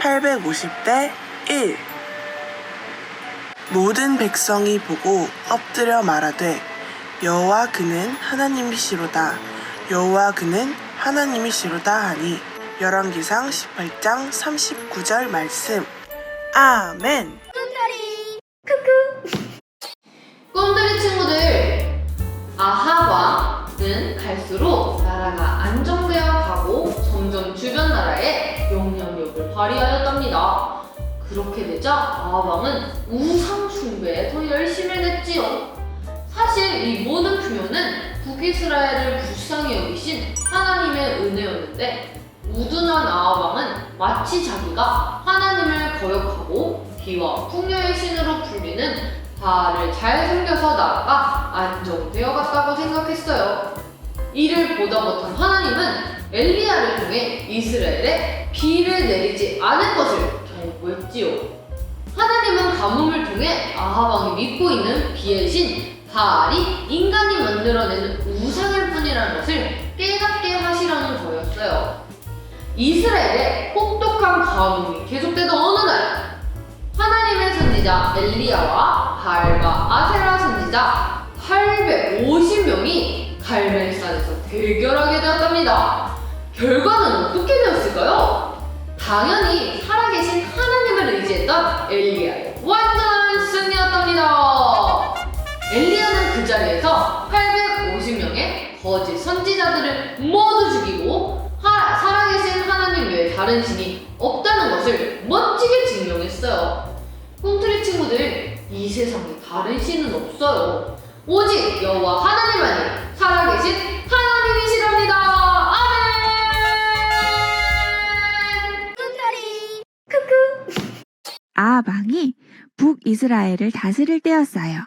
850대 1 모든 백성이 보고 엎드려 말하되 여호와 그는 하나님이시로다. 여호와 그는 하나님이시로다 하니 열왕기상 18장 39절 말씀. 아멘. 꿈들 갈수록 나라가 안정되어 가고 점점 주변 나라에 영향력을 발휘하였답니다. 그렇게 되자 아하왕은 우상 숭배에 더 열심히 냈지요. 사실 이 모든 표현은 북이스라엘을 불쌍히 여기신 하나님의 은혜였는데 우둔한 아하왕은 마치 자기가 하나님을 거역하고 비와 풍요의 신으로 불리는 바알을 잘 숨겨서 나라가 안정되어 갔다고 생각했어요. 이를 보다 못한 하나님은 엘리야를 통해 이스라엘에 비를 내리지 않을 것을 경고했지요. 하나님은 가뭄을 통해 아하왕이 믿고 있는 비의 신 바알이 인간이 만들어내는 우상일 뿐이라는 것을 깨닫게 하시라는 거였어요. 이스라엘에 혹독한 가뭄이 계속되던 어느 날 하나님의 선지자 엘리야와 바알과 아세라 선지자 850명이 갈멜산에서 대결하게 되었답니다. 결과는 어떻게 되었을까요? 당연히 살아계신 하나님을 의지했던 엘리야의 완전한 승리였답니다. 엘리야는 그 자리에서 850명의 거짓 선지자들을 모두 죽이고 하- 살아계신 하나님 외에 다른 신이 없다는 것을 멋지게 증명했어요. 꿈틀이 친구들, 이 세상에 다른 신은 없어요. 오직 여호와 하나님만이 살아계신 하나님이시랍니다. 아멘. 아하방이 북이스라엘을 다스릴 때였어요.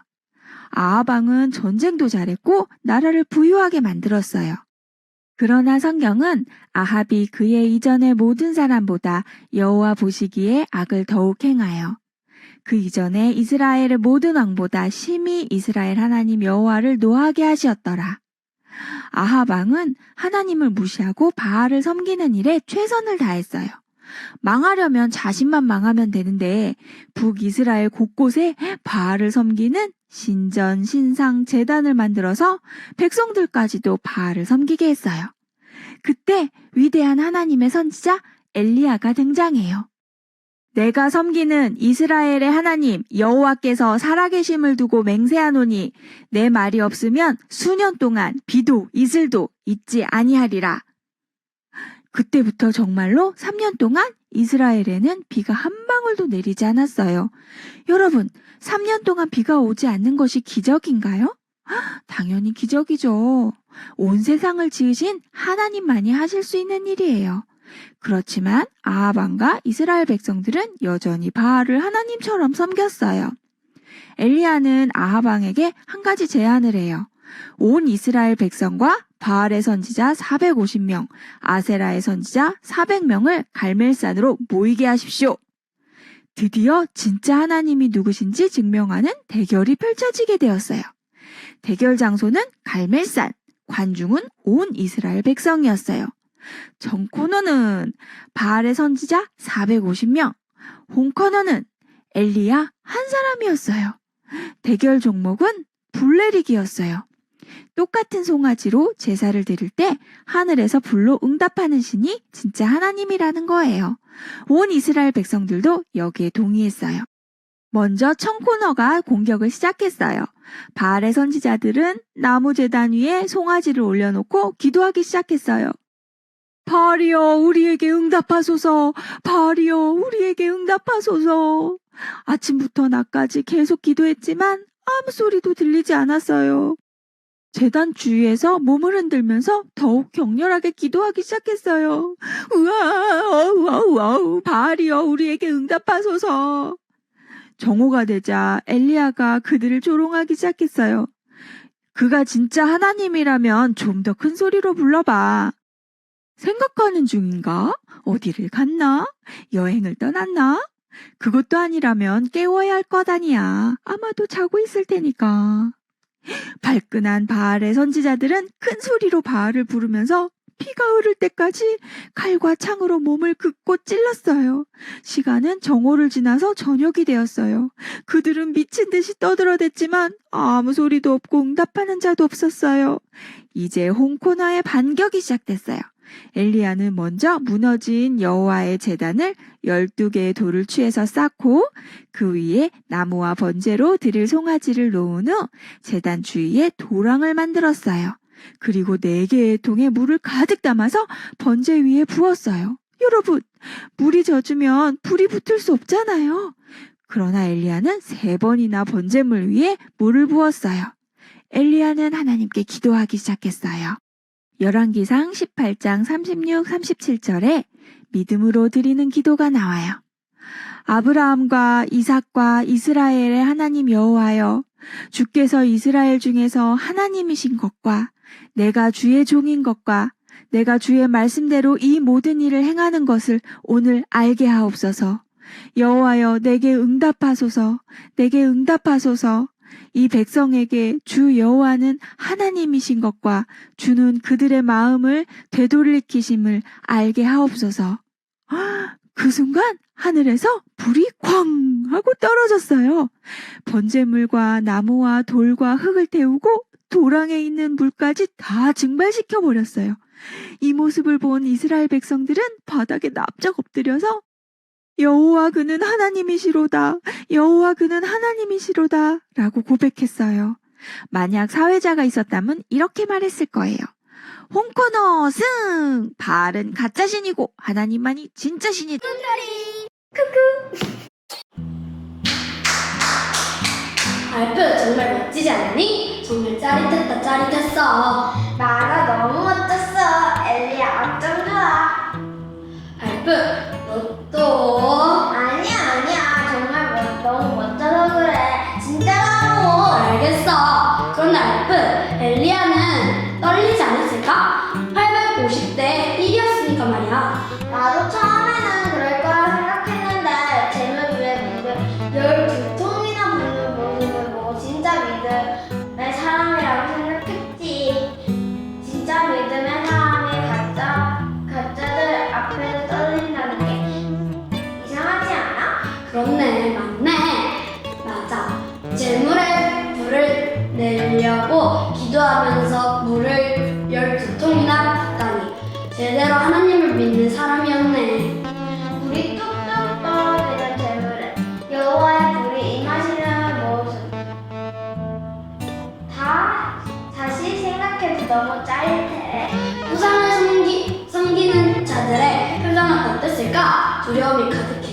아하방은 전쟁도 잘했고 나라를 부유하게 만들었어요. 그러나 성경은 아합이 그의 이전의 모든 사람보다 여호와 보시기에 악을 더욱 행하여 그 이전에 이스라엘의 모든 왕보다 심히 이스라엘 하나님 여호와를 노하게 하시었더라. 아하방은 하나님을 무시하고 바알을 섬기는 일에 최선을 다했어요. 망하려면 자신만 망하면 되는데 북이스라엘 곳곳에 바알을 섬기는 신전, 신상, 재단을 만들어서 백성들까지도 바알을 섬기게 했어요. 그때 위대한 하나님의 선지자 엘리야가 등장해요. 내가 섬기는 이스라엘의 하나님 여호와께서 살아계심을 두고 맹세하노니 내 말이 없으면 수년 동안 비도 이슬도 있지 아니하리라. 그때부터 정말로 3년 동안 이스라엘에는 비가 한 방울도 내리지 않았어요. 여러분, 3년 동안 비가 오지 않는 것이 기적인가요? 헉, 당연히 기적이죠. 온 세상을 지으신 하나님만이 하실 수 있는 일이에요. 그렇지만 아하방과 이스라엘 백성들은 여전히 바알을 하나님처럼 섬겼어요. 엘리야는 아하방에게 한 가지 제안을 해요. 온 이스라엘 백성과 바알의 선지자 450명, 아세라의 선지자 400명을 갈멜산으로 모이게 하십시오. 드디어 진짜 하나님이 누구신지 증명하는 대결이 펼쳐지게 되었어요. 대결 장소는 갈멜산, 관중은 온 이스라엘 백성이었어요. 정 코너는 바알의 선지자 450명, 홈 코너는 엘리야 한 사람이었어요. 대결 종목은 불내리기였어요. 똑같은 송아지로 제사를 드릴 때 하늘에서 불로 응답하는 신이 진짜 하나님이라는 거예요. 온 이스라엘 백성들도 여기에 동의했어요. 먼저 청코너가 공격을 시작했어요. 바알의 선지자들은 나무 제단 위에 송아지를 올려놓고 기도하기 시작했어요. 바알이여 우리에게 응답하소서. 바알이여 우리에게 응답하소서. 아침부터 낮까지 계속 기도했지만 아무 소리도 들리지 않았어요. 재단 주위에서 몸을 흔들면서 더욱 격렬하게 기도하기 시작했어요. 우와, 어우, 어우, 어우, 바알이여 우리에게 응답하소서. 정오가 되자 엘리야가 그들을 조롱하기 시작했어요. 그가 진짜 하나님이라면 좀 더 큰 소리로 불러봐. 생각하는 중인가? 어디를 갔나? 여행을 떠났나? 그것도 아니라면 깨워야 할 것 아니야. 아마도 자고 있을 테니까. 발끈한 바알의 선지자들은 큰 소리로 바알을 부르면서 피가 흐를 때까지 칼과 창으로 몸을 긋고 찔렀어요. 시간은 정오를 지나서 저녁이 되었어요. 그들은 미친 듯이 떠들어댔지만 아무 소리도 없고 응답하는 자도 없었어요. 이제 홍코너의 반격이 시작됐어요. 엘리야는 먼저 무너진 여호와의 제단을 12개의 돌을 취해서 쌓고 그 위에 나무와 번제로 드릴 송아지를 놓은 후 제단 주위에 도랑을 만들었어요. 그리고 네 개의 통에 물을 가득 담아서 번제 위에 부었어요. 여러분, 물이 젖으면 불이 붙을 수 없잖아요. 그러나 엘리야는 세 번이나 번제물 위에 물을 부었어요. 엘리야는 하나님께 기도하기 시작했어요. 열왕기상 18장 36, 37절에 믿음으로 드리는 기도가 나와요. 아브라함과 이삭과 이스라엘의 하나님 여호와여 주께서 이스라엘 중에서 하나님이신 것과 내가 주의 종인 것과 내가 주의 말씀대로 이 모든 일을 행하는 것을 오늘 알게 하옵소서. 여호와여 내게 응답하소서. 내게 응답하소서. 이 백성에게 주 여호와는 하나님이신 것과 주는 그들의 마음을 되돌리키심을 알게 하옵소서. 그 순간 하늘에서 불이 쾅 하고 떨어졌어요. 번제물과 나무와 돌과 흙을 태우고 도랑에 있는 물까지 다 증발시켜 버렸어요. 이 모습을 본 이스라엘 백성들은 바닥에 납작 엎드려서 여호와 그는 하나님이시로다. 여호와 그는 하나님이시로다. 라고 고백했어요. 만약 사회자가 있었다면 이렇게 말했을 거예요. 홍코너 승! 발은 가짜 신이고 하나님만이 진짜 신이다. 알프 정말 멋지지 않니? 정말 짜릿했다 짜릿했어 나가 떨리지 않았을까? 850대 1이었으니까 말이야 나도 처음에는 그럴 거라 생각했는데 제물 위에 물을 열두 통이나 붓는 모습을 보고 진짜 믿음의 사람이라고 생각했지. 진짜 믿음의 사람이 가짜 가짜들 앞에서 떨린다는 게 이상하지 않아? 그렇네 맞네 맞아 재물에 불을 내려고 기도하면서 물을 12통이나 붓다니. 제대로 하나님을 믿는 사람이었네. 불이 뚝뚝 떨어지는 재물에 여호와의 불이 임하시는 모습 다 다시 생각해도 너무 짜릿해 우상을 섬기, 섬기는 자들의 표정은 어땠을까? 두려움이 가득했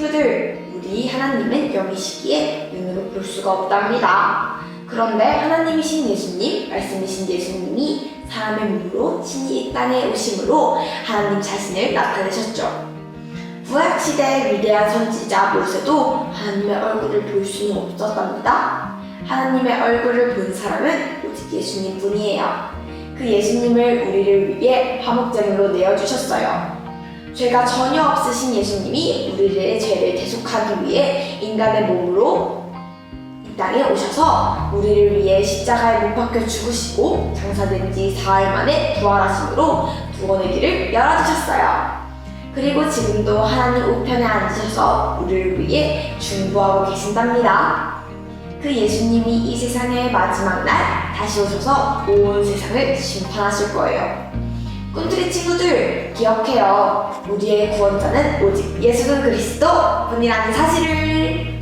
친구들, 우리 하나님은 영이시기에 눈으로 볼 수가 없답니다. 그런데 하나님이신 예수님, 말씀이신 예수님이 사람의 몸으로 친히 이 땅에 오심으로 하나님 자신을 나타내셨죠. 부활시대 위대한 선지자 모세도 하나님의 얼굴을 볼 수는 없었답니다. 하나님의 얼굴을 본 사람은 오직 예수님 뿐이에요. 그 예수님을 우리를 위해 화목제물로 내어주셨어요. 죄가 전혀 없으신 예수님이 우리의 죄를 대속하기 위해 인간의 몸으로 이 땅에 오셔서 우리를 위해 십자가에 못 박혀 죽으시고 장사된 지 사흘 만에 부활하심으로 구원의 길을 열어주셨어요. 그리고 지금도 하나님 우편에 앉으셔서 우리를 위해 중보하고 계신답니다. 그 예수님이 이 세상의 마지막 날 다시 오셔서 온 세상을 심판하실 거예요. 꿈틀이 친구들 기억해요. 우리의 구원자는 오직 예수 그리스도 분이라는 사실을.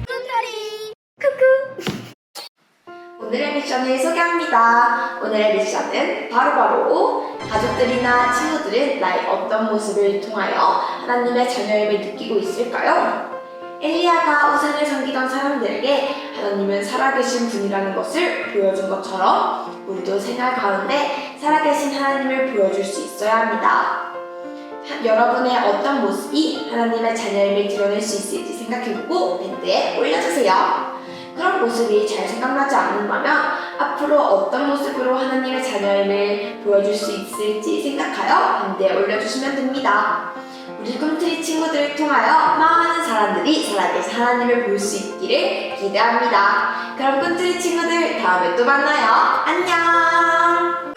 오늘의 미션을 소개합니다. 오늘의 미션은 바로 바로 가족들이나 친구들은 나의 어떤 모습을 통하여 하나님의 자녀임을 느끼고 있을까요? 엘리야가 우상을 섬기던 사람들에게 하나님은 살아계신 분이라는 것을 보여준 것처럼 우리도 생활 가운데 살아계신 하나님을 보여줄 수 있어야 합니다. 하- 여러분의 어떤 모습이 하나님의 자녀임을 드러낼 수 있을지 생각해보고 밴드에 올려주세요. 그런 모습이 잘 생각나지 않는다면 앞으로 어떤 모습으로 하나님의 자녀임을 보여줄 수 있을지 생각하여 밴드에 올려주시면 됩니다. 우리 꿈트리 친구들을 통하여 많은 사람들이 살아계신 하나님을 볼 수 있기를 기대합니다. 그럼 꿈트리 친구들 다음에 또 만나요. 안녕!